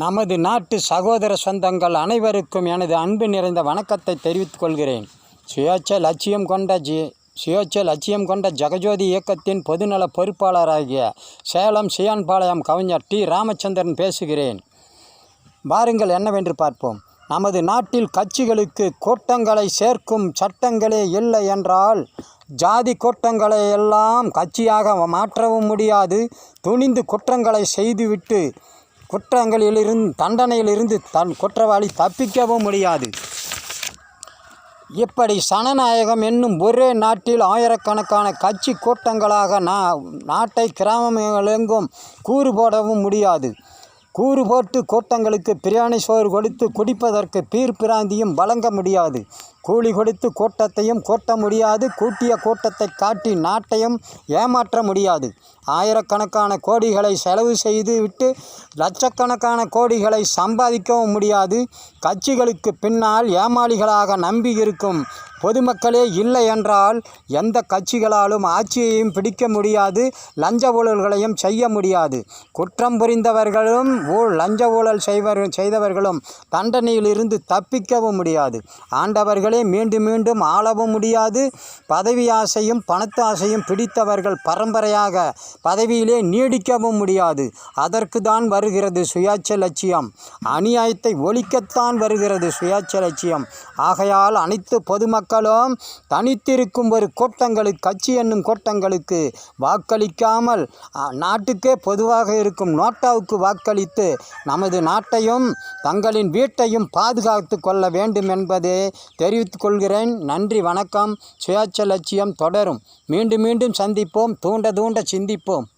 நமது நாட்டு சகோதர சொந்தங்கள் அனைவருக்கும் எனது அன்பு நிறைந்த வணக்கத்தை தெரிவித்துக் கொள்கிறேன். சுயேட்சை லட்சியம் கொண்ட ஜி சுயேட்சை லட்சியம் கொண்ட ஜெகஜோதி இயக்கத்தின் பொதுநல பொறுப்பாளராகிய சேலம் சியான்பாளையம் கவிஞர் டி. ராமச்சந்திரன் பேசுகிறேன். வாருங்கள் என்னவென்று பார்ப்போம். நமது நாட்டில் கட்சிகளுக்கு கூட்டங்களை சேர்க்கும் சட்டங்களே இல்லை என்றால் ஜாதி கூட்டங்களை எல்லாம் கட்சியாக மாற்றவும் முடியாது. துணிந்து குற்றங்களை செய்துவிட்டு குற்றங்களிலிருந்து தண்டனையிலிருந்து தன் குற்றவாளி தப்பிக்கவும் முடியாது. இப்படி சனநாயகம் என்னும் ஒரே நாட்டில் ஆயிரக்கணக்கான கட்சி கூட்டங்களாக நா நாட்டை கிராமங்களெங்கும் கூறு போடவும் முடியாது. கூறு போட்டு கூட்டங்களுக்கு பிரியாணி சோறு கொடுத்து குடிப்பதற்கு பீர் பிராந்தியும் வழங்க முடியாது. கூலி கொடுத்து கூட்டத்தையும் கூட்ட முடியாது. கூட்டிய கூட்டத்தை காட்டி நாட்டையும் ஏமாற்ற முடியாது. ஆயிரக்கணக்கான கோடிகளை செலவு செய்து விட்டு லட்சக்கணக்கான கோடிகளை சம்பாதிக்கவும் முடியாது. கட்சிகளுக்கு பின்னால் ஏமாளிகளாக நம்பி இருக்கும் பொதுமக்களே இல்லை என்றால் எந்த கட்சிகளாலும் ஆட்சியையும் பிடிக்க முடியாது லஞ்ச ஊழல்களையும் செய்ய முடியாது. குற்றம் புரிந்தவர்களும் லஞ்ச ஊழல் செய்வர் செய்தவர்களும் தண்டனையிலிருந்து தப்பிக்கவும் முடியாது. ஆண்டவர்களே மீண்டும் மீண்டும் ஆளவும் முடியாது. பதவி ஆசையும் பணத்து ஆசையும் பிடித்தவர்கள் பரம்பரையாக பதவியிலே நீடிக்கவும் முடியாது. அதற்கு தான் வருகிறது சுயாட்ச லட்சியம். அநியாயத்தை ஒழிக்கத்தான் வருகிறது சுயாட்ச லட்சியம். ஆகையால் அனைத்து மக்களும் தனித்திருக்கும் ஒரு கூட்டங்களுக்கு கட்சி என்னும் கூட்டங்களுக்கு வாக்களிக்காமல் நாட்டுக்கே பொதுவாக இருக்கும் நோட்டாவுக்கு வாக்களித்து நமது நாட்டையும் தங்களின் வீட்டையும் பாதுகாத்து கொள்ள வேண்டும் என்பதே தெரிவித்துக் கொள்கிறேன். நன்றி வணக்கம். சுயாட்ச லட்சியம் தொடரும். மீண்டும் மீண்டும் சந்திப்போம். தூண்ட தூண்ட சிந்திப்போம்.